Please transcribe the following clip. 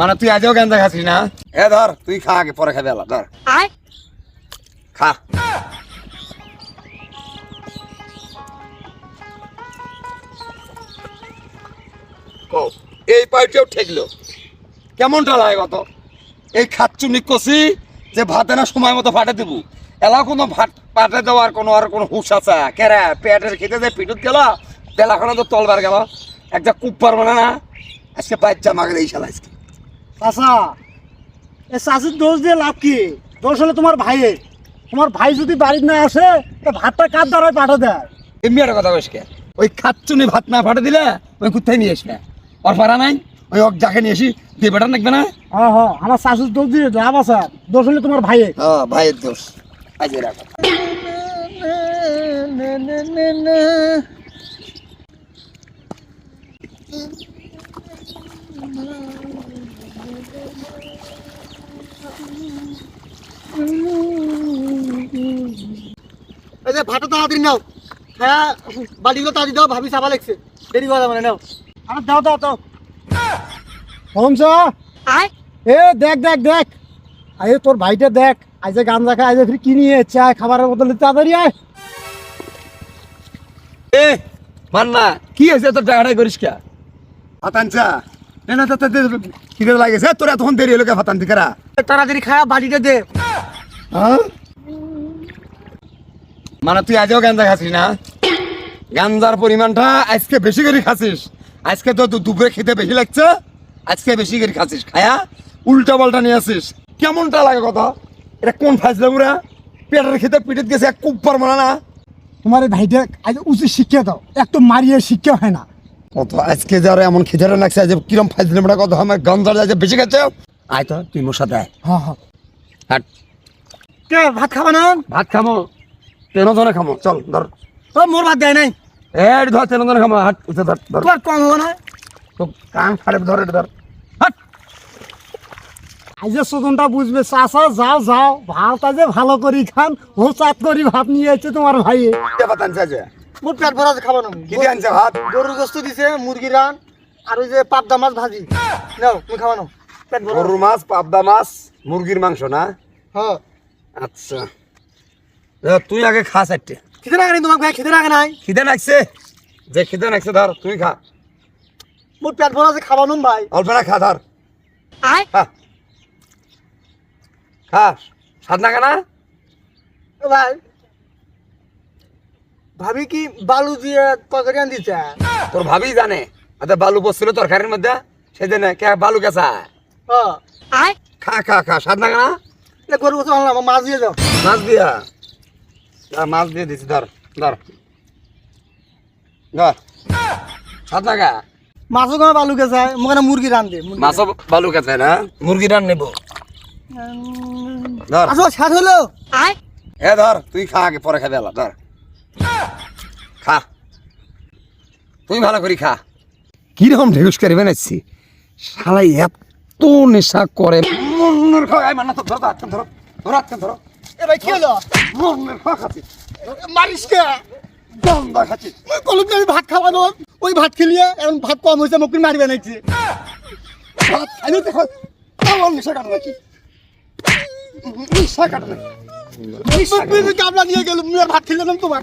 মানে তুই আজও গাঞ্জা খাচ্ছিস না? এ ধর তুই খা আগে পরে খাবে আলা ধর। খা। ও এই পাইটেও ঠেকলো। কেমনটা লাগে কত এই খাচ্ছুনি কষি যে ভাতে না সময় মতো ফাটে দেবো। এলা কোনো ভাত পাটে দেওয়ার কোনো আর কোনো হুশ আছে? কেরা পেটের খেতে যে পিটুত গেল? বেলাখানে তো তলবার গেল। একটা কূপ পারব না আজকে বাচ্চা মাগে এই শালা আজকে। চাচা এ চাষির দোষ দিয়ে লাভ কি? দোষ হলে তোমার ভাইয়ের। তোমার ভাই যদি বাড়িতে না আসে তা ভাতটা কার দ্বারাই পাঠা দেয়? এমনি একটা কথা কইস কে? ওই খাচ্ছুনি ভাত না ফাটে দিলে ওই কোথায় নিয়ে আসবে। ওর পারা নাই ওই ওক যাকে নিয়ে আসি দিয়ে বেটার নাকবে না? হ্যাঁ হ্যাঁ আমার শাশুর দোষ দিয়ে লাভ আছে। দোষ হলে তোমার ভাইয়ের। হ্যাঁ ভাইয়ের দোষ। আজকে রাখো এই যে ভাতটা তাড়াতাড়ি নাও। হ্যাঁ বাড়িগুলো তাড়াতাড়ি দাও ভাবি চাপা লাগছে। দেরি করা মানে নাও। আর দাও দাও দাও। হমস এ দেখ দেখ দেখ। আরে তোর ভাইটা দেখ। আজ গান দেখা আজ ফির কি নিয়ে চা খাবারের বদলে তাড়াতাড়ি আয় এ মান্না কি হয়েছে তোর টাকাটাই করিস কে ফাতানচা না না খিদে লাগেছে তোর এতক্ষণ দেরি হলো ফাতান দিকারা তাড়াতাড়ি খায়া বাড়িটা দে। হ্যাঁ? মানে তুই আজও গাঞ্জা খাচ্ছিস না? গাঞ্জার পরিমাণটা আজকে বেশি করে খাচ্ছিস। আজকে তো দুপুরে খেতে বেশি লাগছে। আজকে বেশি করে খাসিস খায়া উল্টা পাল্টা নিয়ে আসিস। কেমনটা লাগে কথা? এটা কোন ফাইসলে পুরা পেটের খেতে পিঠে গেছে এক কুপ পারব না। তোমার এই ভাইটা আজ উচিত শিক্ষা দাও। একটু মারিয়ে শিক্ষা হয় না। কত? আজকে যারা এমন খেতে লাগছে যে কিরম ফাইসলে মোটা কত? আমার গাঞ্জার যাচ্ছে বেশি খাচ্ছে আয় তো তুই মোর সাথে আয়। হ্যাঁ হ্যাঁ। কে ভাত খাবা না? ভাত খামো। তেনো ধরে খামো। চল ধর। ও মোর ভাত দেয় নাই। এ ধর তেনো ধরে খামো। হাট উঠে ধর ধর। তোমার কম হবে না? তো কান ফাড়ে ধর ধর। হাট। আজ সুদনটা বুঝবে চাষা যাও যাও। ভাতটা যে ভালো করি খান ও চাত করি ভাত নিয়ে এসেছে তোমার ভাই কে ভাত আনছে পেট ভরা খাব না। কি দিয়ে আনছে ভাত? গরুর গোস্ত দিছে মুরগি রান আর ওই যে পাবদা মাছ ভাজি। নাও তুমি খাওয়া নাও। পেট ভরা। গরুর মাছ পাবদা মাছ মুরগির মাংস না? হ্যাঁ। আচ্ছা। তুই আগে খা চারটে। খিদে লাগে নাই তোমার ভাই? খিদে লাগে নাই? খিদে লাগছে? যে খিদে লাগছে ধর তুই খা। মোর পেট ভরা আছে খাব না ভাই। অল্প না খা ধর। খা। খা। স্বাদ না? কেনা ভাই ভাবি কি বালু দিয়ে তরকারি আন দিচ্ছে তোর ভাবি জানে। আচ্ছা বালু বসছিল তরকারির মধ্যে সেদিন কে বালু কেসা হ্যাঁ খা খা খা স্বাদ না কেনা? এ গরুর গোস্ত আনলাম মাছ দিয়ে যাও মাছ দিয়া? আ, মাছ দিয়ে দিছি ধর ধর। ধর। স্বাদ না কা? মাছও কোনো বালু গেছে মোক মুরগি রান দে মুরগি মাছও বালু কেসা না? মুরগি রান নেব। ধর। আসো শেষ হলো। এ ধর তুই খা আগে পরে খাবে আলা ধর। খা। তুই ভালো করি খা। কীরকম ঢেকুস করে বানাচ্ছি শালাই এত নেশা করে। মনের খাওয়া মান্না তো ধরো হাতখান ধরো? ধরো হাতখান ধরো? এ ভাই কি হলো? মনের খাওয়া খাচ্ছি। মারিস কে? দন্দা খাচ্ছি। ওই কলম আমি ভাত খাওয়ানো ওই ভাত খেলিয়ে এখন ভাত কম হয়েছে মুখ মারি বানাইছে। ভাত খাইলে দেখো কাটা নেশা কাটা নাকি? নেশা কাটা নাকি? কামলা নিয়ে গেল ভাত খেলে তোমার।